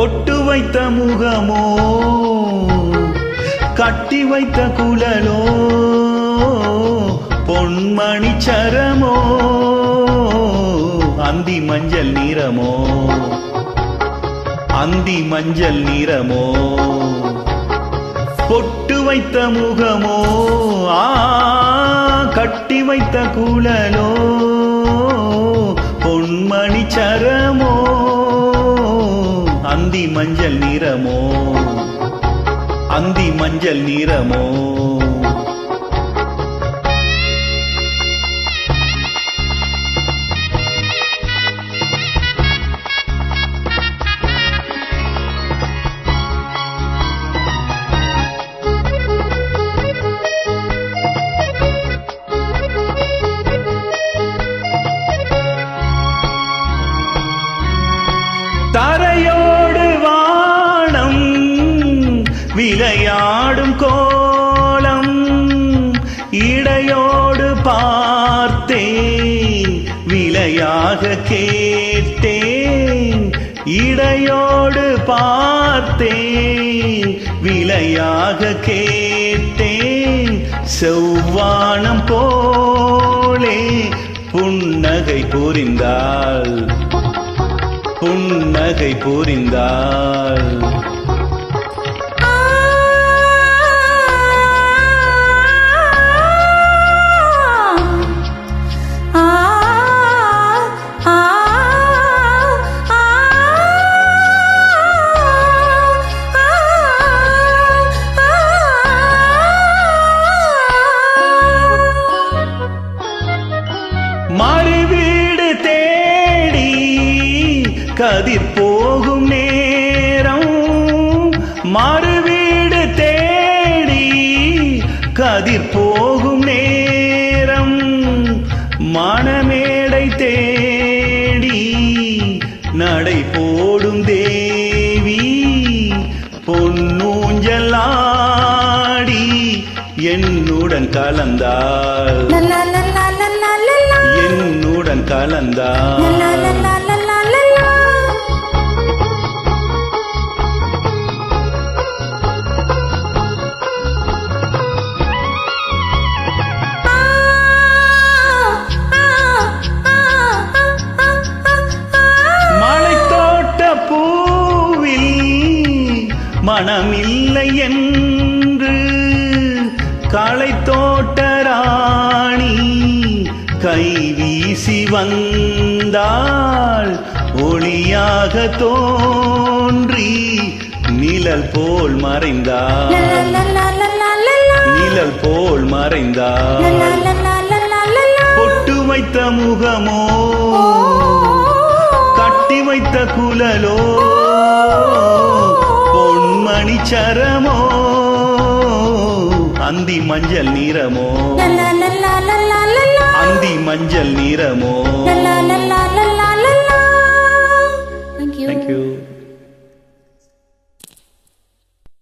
பொட்டு வைத்த முகமோ கட்டி வைத்த குழலோ பொன்மணி சரமோ அந்தி மஞ்சள் நிறமோ அந்தி மஞ்சள் நிறமோ. பொட்டு வைத்த முகமோ ஆ கட்டி வைத்த குழலோ மஞ்சள் நிறமோ அந்தி மஞ்சள் நிறமோ விலையாக கேட்டேன் இடையோடு பார்த்தேன் விலையாக கேட்டேன் செவ்வானம் போலே புன்னகை புரிந்தாள் புன்னகை புரிந்தாள். கதிர் போகும் நேரம் மறுவீடு தேடி கதிர் போகும் நேரம் மணமேடை தேடி நடை போடும் தேவி பொன்னூஞ்சலாடி என்னுடன் கலந்தாள் என்னுடன் கலந்தாள் மனமில்லை என்று களை தோட்ட ராணி கை வீசி வந்தாள் ஒளியாக தோன்றி நிழல் போல் மறைந்தாள். நிழல் போல் மறைந்தாள். பொட்டு வைத்த முகமோ கட்டி வைத்த குழலோ பொன்மணி சரமோ? அந்தி மஞ்சள் நிறமோ அந்தி மஞ்சள் நிறமோ